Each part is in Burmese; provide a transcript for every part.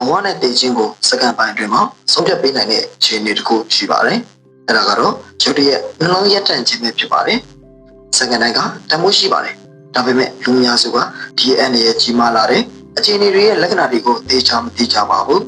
ဘဝနဲ့တည်ခြင်းကိုစက္ကန့်ပိုင်းအတွင်းမှာဆုံးဖြတ်ပေးနိုင်တဲ့ခြေအနေတစ်ခုရှိပါတယ်။အဲဒါကတော့ရုပ်တရက်နှလုံးရက်တန့်ခြင်းပဲဖြစ်ပါတယ်။စက္ကန့်တိုင်းကတမိုးရှိပါတယ်။ဒါပေမဲ့လူများစုကဒီအန်ရဲ့ကြီးမားလာတဲ့အခြေအနေတွေရဲ့လက္ခဏာတွေကိုသိချာမသိကြပါဘူး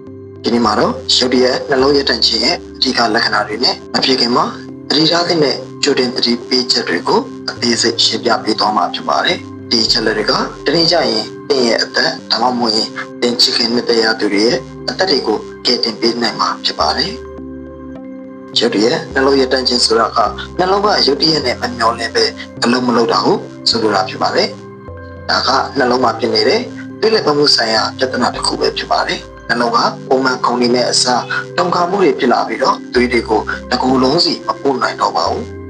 ။ဒီနေ့မှာတော့ရုပ်တရက်နှလုံးရက်တန့်ခြင်းရဲ့အဓိကလက္ခဏာတွေနဲ့မဖြစ်ခင်မှာအရိဓာတဲ့နဲ့ကြိုတင်သတိပေးချက်တွေကိုအသေးစိတ်ရှင်းပြပေးသွားမှာဖြစ်ပါတယ်။ ဒီချက်လက်တွေကတနေ့ကျရင်တင်းရဲ့အသက်ဒါမှမဟုတ်ရင်တင်ချခင်နဲ့တရားသူတွေရဲ့အသက်တွေကိုကယ်တင်ပေးနိုင်မှာဖြစ်ပါတယ်။ရုပ်တရက်နှလုံးရတန့်ခြင်းဆိုတာကနှလုံးကရုပ်တရက်နဲ့မမျောလဲပဲအလုံးမလုံးတာဟုတ်ဆိုလိုတာဖြစ်ပါတယ်။ဒါကနှလုံးမှာဖြစ်နေတဲ့တွေးလက်ပတ်မှုဆိုင်ရာပြဿနာတစ်ခုပဲဖြစ်ပါတယ်။နှလုံးကပုံမှန်ခုန်နေတဲ့အစားတုံခါမှုတွေဖြစ်လာပြီးတော့သွေးတွေကိုတကူလုံးစီမပို့နိုင်တော့ပါဘူး။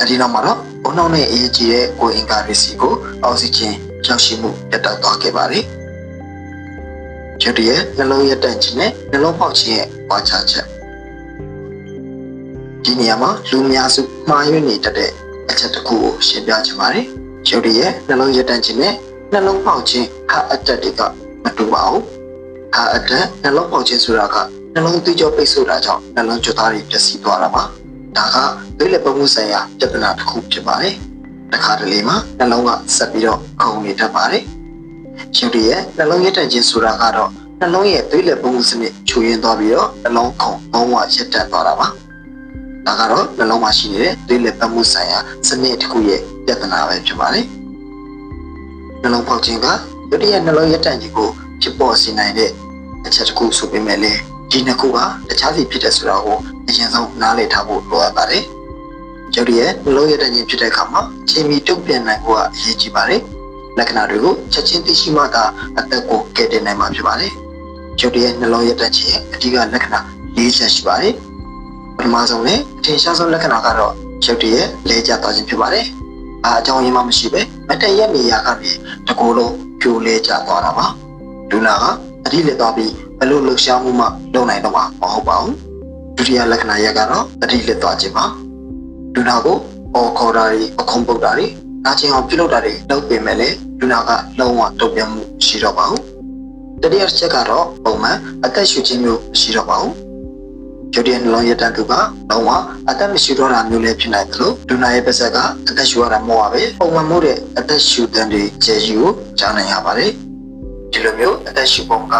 အဲဒီနောက်မှာတော့ဘုံနှောင်းနဲ့အရေးကြီးတဲ့ကိုယ်အင်္ဂါတွေစီကိုအောက်ဆီဂျင်ရောက်ရှိမှုတက်တောက်သွားခဲ့ပါတယ်။ရုပ်တရက်နှလုံးရက်တန့်ခြင်းနဲ့နှလုံးပေါက်ခြင်းရဲ့ပွားခြားချက်ဒီနေရာမှာလူများစုမှားယွင်းနေတတ်တဲ့အချက်တစ်ခုကိုရှင်းပြချင်ပါတယ်။ရုပ်တရက်နှလုံးရက်တန့်ခြင်းနဲ့နှလုံးပေါက်ခြင်းဟာအတက်တွေကမတူပါဘူး။ဟာအတက်နှလုံးပေါက်ခြင်းဆိုတာကနှလုံးသွေးကြောပိတ်ဆို့တာကြောင့်နှလုံးကြွသားတွေပျက်စီးသွားတာပါ။ ဒါကသွေးလက်ပတ်မှုဆိုင်ရာပြဿနာတစ်ခုဖြစ်ပါတယ်။တစ်ခါတလေမှာနှလုံးကဆက်ပြီးတော့ခုန်နေတတ်ပါတယ်။ရုပ်တရက်နှလုံးရက်တန့်ခြင်းဆိုတာကတော့နှလုံးရဲ့သွေးလက်ပုံမှုစနစ်ချူရင်းသွားပြီးတော့နှလုံးခုန်လုံးဝရက်တက်သွားတာပါ။ဒါကတော့နှလုံးမှာရှိနေတဲ့သွေးလက်ပတ်မှုဆိုင်ရာစနစ်တစ်ခုရဲ့ပြဿနာပဲဖြစ်ပါတယ်။နှလုံးပေါက်ခြင်းကရုပ်တရက်နှလုံးရက်တန့်ခြင်းကိုဖြစ်ပေါ်စေနိုင်တဲ့အချက်တစ်ခုဆိုပေမဲ့လည်း ဒီနှစ်ခုကတခြားစီဖြစ်တဲ့ဆိုတာကိုအရင်ဆုံးနားလည်ထားဖို့လိုအပ်ပါတယ်။ရုပ်တရက်နှလုံးရက်တန့်ခြင်းဖြစ်တဲ့အခါမှာချိန်မီတုံ့ပြန်နိုင်ဖို့ကအရေးကြီးပါတယ်။လက္ခဏာတွေကိုချက်ချင်းသိရှိမှသာအသက်ကိုကယ်တင်နိုင်မှာဖြစ်ပါတယ်။ရုပ်တရက်နှလုံးရက်တန့်ခြင်းအဓိကလက္ခဏာ၄ချက်ရှိပါတယ်။ပထမဆုံးနဲ့အထင်ရှားဆုံးလက္ခဏာကတော့ရုပ်တရက်လဲကျသွားခြင်းဖြစ်ပါတယ်။အားအကြောင်းရင်းမှမရှိပဲမတည့်ရက်နေရာကနေတကူလုံးပြိုလဲကျသွားတာပါ။လူနာကအတိလက်သွားပြီး ဘယ်လိုလှုပ်ရှားမှုမှလုပ်နိုင်တော့မှာမဟုတ်ပါဘူး။ဒုတိယလက္ခဏာရက်ကတော့အတိလက်သွားခြင်းပါ။လူနာကိုအော်ခေါ်တာတွေအခုံပုတ်တာတွေနာကျင်အောင်ပြုလုပ်တာတွေလုပ်ပေမဲ့လည်းလူနာကလုံးဝတုံ့ပြန်မှုရှိတော့ပါဘူး။တတိယချက်ကတော့ပုံမှန်အသက်ရှူခြင်းမျိုးရှိတော့ပါဘူး။ကျိုးတဲ့နှလုံးရတန်သူကလုံးဝအသက်မရှိတော့တာမျိုးလည်းဖြစ်နိုင်တယ်လို့လူနာရဲ့ပါဇက်ကအသက်ရှူရတာမဟုတ်ပါပဲပုံမှန်မို့တဲ့အသက်ရှူတဲ့တွေကျေယူကိုကြားနိုင်ရပါတယ်။ဒီလိုမျိုးအသက်ရှူပုံက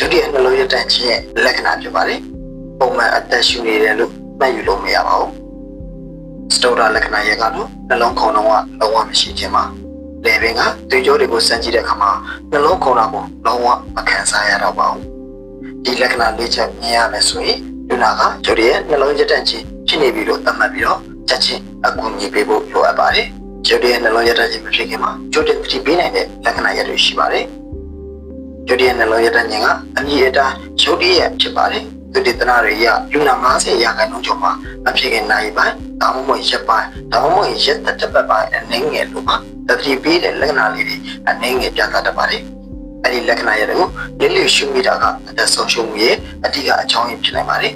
ကျိုးတဲ့နှလုံးရတန်ခြင်းရဲ့လက္ခဏာဖြစ်ပါတယ်။ပုံမှန်အသက်ရှူနေတယ်လို့မှတ်ယူလို့မရပါဘူး။စတိုတာလက္ခဏာရဲ့ကတော့နှလုံးခုန်တော့ကလုံးဝမရှိခြင်းပါလေပင်ကတွေးကြောတွေကိုစမ်းကြည့်တဲ့အခါမှာနှလုံးခုန်တာကိုလုံးဝမခံစားရတော့ပါဘူးဒီလက္ခဏာလေးချက်မြင်ရမယ်ဆိုရင်လူနာကဂျိုဒီရဲ့နှလုံးရက်တန့်ခြင်းဖြစ်နေပြီလို့သတ်မှတ်ပြီးတော့ချက်ချင်းအကူအညီပေးဖို့လိုအပ်ပါတယ်ဂျိုဒီရဲ့နှလုံးရက်တန့်ခြင်းမဖြစ်ခင်မှာဂျိုဒီသတိပေးနိုင်တဲ့လက္ခဏာရက်တွေရှိပါတယ် ဂျိုဒီရဲ့နှလုံးရက်တန့်ခြင်းကအမြင့်အတားဂျိုဒီရဲ့ဖြစ်ပါတယ်သူတည်တနာတွေရလူနာ90ရာခိုင်နှုန်းကျော်မှာမဖြစ်ခင်နိုင်ပိုင်းဒါမှမဟုတ်ရက်ပိုင်းဒါမှမဟုတ်ရက်တစ်တစ်ပတ်ပိုင်းအနေငယ်လို့ပါတတိပေးတဲ့လက္ခဏာလေးတွေအနေငယ်ပြသတတ်ပါတယ်အဲ့ဒီလက္ခဏာရတွေကိုလေးလေးရှုမိတာကအသက်ဆုံးရှုံးမှုရဲ့အဓိကအကြောင်းရင်းဖြစ်နိုင်ပါတယ်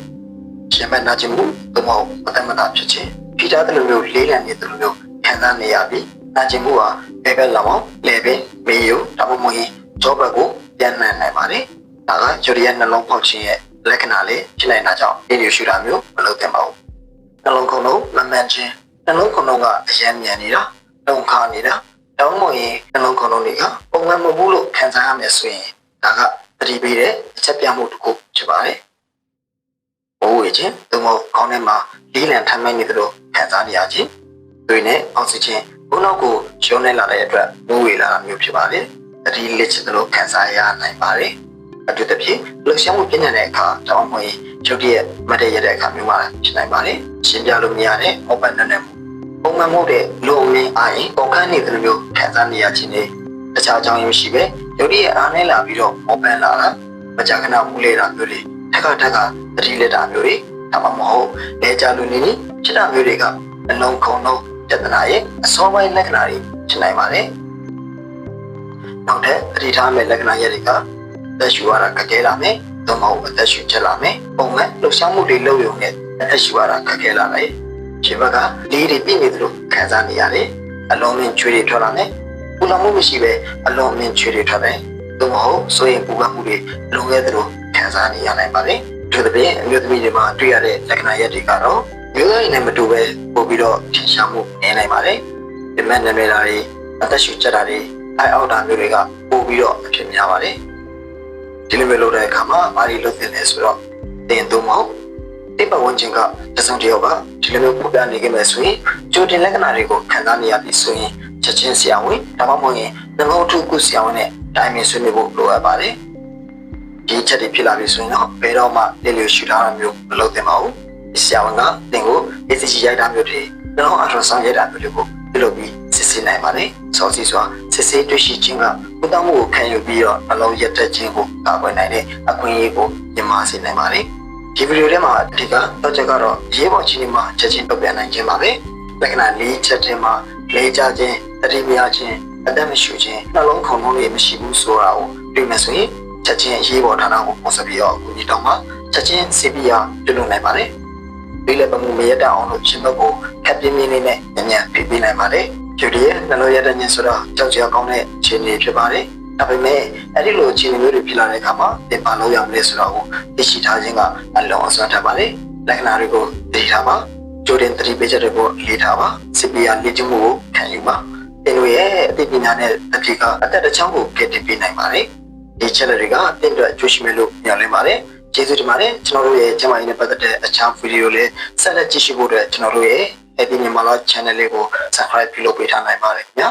ရှင်မနာခြင်းမှုသို့မဟုတ်မတမတာဖြစ်ခြင်းဖိတာတဲ့လိုမျိုးလေးလံနေတယ်လိုမျိုးခံစားနေရပြီးနာခြင်းမှုဟာဘယ်ဘက်လောက်အောင်လေပင်မေယိုဒါမှမဟုတ်ကြောဘက်ကို ပြန်နှံနိုင်ပါတယ်ဒါကဂျိုရီယန်နှလုံးပေါက်ခြင်းရဲ့လက္ခဏာလေးဖြစ်နိုင်တာကြောင့်ဒီလိုရှုတာမျိုးမလုပ်သင့်ပါဘူးနှလုံးခုန်လုံးမမှန်ခြင်းနှလုံးခုန်လုံးကအရမ်းမြန်နေတာလုံခါနေတာတောင်းမရင်နှလုံးခုန်လုံးတွေကပုံမှန်မဟုတ်ဘူးလို့ခံစားရမယ်ဆိုရင်ဒါကသတိပေးတဲ့အချက်ပြမှုတစ်ခုဖြစ်ပါတယ်။ဘိုးဝေခြင်းသို့မဟုတ်ခေါင်းထဲမှာလေးလံထမ်းမိုင်းနေသလိုခံစားနေရခြင်းတွေနဲ့အောက်ဆီဂျင်ဘုံနောက်ကိုရှုံးနေလာတဲ့အတွက်ဘိုးဝေလာတာမျိုးဖြစ်ပါတယ်။ သတိလက်ချသလိုခံစားရနိုင်ပါတယ်။အတူတဖြင့်လှရှမ်းမှုပြည့်နေတဲ့အခါတောင်းမရင်ချုပ်တည့်မတ်တရတဲ့အခါမျိုးမှာဖြစ်နိုင်ပါတယ်။ရှင်းပြလို့မရတဲ့ open နဲ့ပုံမှန်မဟုတ်တဲ့လူအမင်းအားရင်ပုံခန်းနေသလိုမျိုးခံစားနေရခြင်းနဲ့တခြားအကြောင်းရင်းမရှိပဲရုပ်ရည်အားနဲ့လာပြီးတော့မောပန်လာတာမကြာခဏမူလေတာမျိုးတွေထက်ကထက်ကတတိလက်တာမျိုးတွေဒါမှမဟုတ်လေကြလူနေနေဖြစ်တာမျိုးတွေကအလုံးခုံလုံးပြဿနာရဲ့အစောပိုင်းလက္ခဏာတွေဖြစ်နိုင်ပါတယ်။ နောက်ထပ်တတိထားမဲ့လက္ခဏာရဲ့တွေကသက်ရှူရတာကကဲလာမယ်။သို့မဟုတ်အသက်ရှူချက်လာမယ်။ပုံမှန်လှုပ်ရှားမှုတွေလုပ်ရုံနဲ့အသက်ရှူရတာကကဲလာမယ်။ရှင်ဘက်ကလေးတွေပြည့်နေသလိုခံစားနေရတယ်။အလုံးမင်းချွေးတွေထွက်လာမယ်။ပူလောင်မှုမရှိပဲအလုံးမင်းချွေးတွေထွက်တယ်။သို့မဟုတ်ဆိုရင်ပူပန်မှုတွေလုံခဲ့သလိုခံစားနေရနိုင်ပါတယ်ဒီလိုပြင်အမျိုးသမီးတွေမှာတွေ့ရတဲ့လက္ခဏာရပ်တွေကတော့မျိုးသားရင်းနဲ့မတူပဲပို့ပြီးတော့ထင်ရှားမှုနေနိုင်ပါတယ်ဒီမဲ့နာမည်ဓာတ်တွေအသက်ရှူချက်တာတွေ အိုက်အောက်တာမျိုးတွေကပို့ပြီးတော့အဖြစ်များပါတယ်ဒီလိုမျိုးလုပ်တဲ့အခါမှာဘာတွေလုပ်သင့်လဲဆိုတော့တင်သို့မဟုတ်တိပဝန်းကျင်ကတစုံတစ်ယောက်ကဒီလိုမျိုးပုံပြနေခဲ့မယ်ဆိုရင်ကြိုတင်လက္ခဏာတွေကိုခံစားနေရပြီဆိုရင်ချက်ချင်းဆရာဝန်ဒါမှမဟုတ်ရင်ငငုံထုကုဆရာဝန်နဲ့တိုင်ပင်ဆွေးနွေးဖို့လိုအပ်ပါတယ်ဒီချက်တွေဖြစ်လာပြီဆိုရင်တော့ဘယ်တော့မှလေလျော်ရှူထားတာမျိုးမလုပ်သင့်ပါဘူးဆရာဝန်ကတင်ကို ECG ရိုက်တာမျိုးတွေနှလုံးအထဆောင်ရိုက်တာမျိုးတွေကို ပြုလုပ်ပြီးစစ်ဆေးနိုင်ပါတယ်စောစီစွာစစ်ဆေးတွေ့ရှိခြင်းကဘုဒ္ဓမှုကိုခံယူပြီးတော့နှလုံးရက်တက်ခြင်းကိုကာကွယ်နိုင်တဲ့အခွင့်အရေးကိုမြင်မာစေနိုင်ပါတယ်ဒီဗီဒီယိုထဲမှာအဓိကတော့ချက်ကတော့ရေးပေါ်ချင်းမှာချက်ချင်းတုတ်ပြန်နိုင်ခြင်းပါပဲလက္ခဏာ၄ချက်ချင်းမှာလဲကြခြင်းတတိမရခြင်းအသက်မရှူခြင်းနှလုံးခုန်လုံးတွေမရှိဘူးဆိုတာကိုတွေ့မယ်ဆိုရင်ချက်ချင်းရေးပေါ်ဌာနကိုပုံစံပြီးတော့အခုဒီတော့မှချက်ချင်းစီပီယာပြုလုပ်နိုင်ပါတယ် ဒီလည်းပမှုမရတအောင်လို့ရှင်ဘက်ကိုခက်ပြင်းပြင်းလေးနဲ့ညံ့ညံ့ဖိပေးနိုင်ပါတယ်ကျူဒီရဲ့နှလုံးရတဲ့ညဆိုတော့ကြောက်ကြကောင်းတဲ့ခြေနေဖြစ်ပါတယ်ဒါပေမဲ့အဲ့ဒီလိုအခြေအနေမျိုးတွေဖြစ်လာတဲ့အခါမှာတင်ပါလို့ရမလဲဆိုတော့သိရှိထားခြင်းကအလုံးအစွမ်းထပ်ပါတယ်လက္ခဏာတွေကိုသိထားပါကြိုတင်သတိပေးချက်တွေကိုလေ့ထားပါစီပီယာလေ့ကျင့်မှုကိုခံယူပါတင်တို့ရဲ့အသိပညာနဲ့အဖြစ်ကအသက်တစ်ချောင်းကိုကယ်တင်ပေးနိုင်ပါတယ်ဒီချက်တွေကတင့်အတွက်အကျိုးရှိမယ်လို့ညွှန်လင်းပါတယ် ကျေးဇူးတင်ပါတယ်ကျွန်တော်တို့ရဲ့ကျမကြီးနဲ့ပတ်သက်တဲ့အခြားဗီဒီယိုလေးဆက်လက်ကြည့်ရှုဖို့အတွက်ကျွန်တော်တို့ရဲ့ Eddie Nimala channel လေးကို subscribe ပြုလုပ်ပေးထားနိုင်ပါတယ်ခင်ဗျာ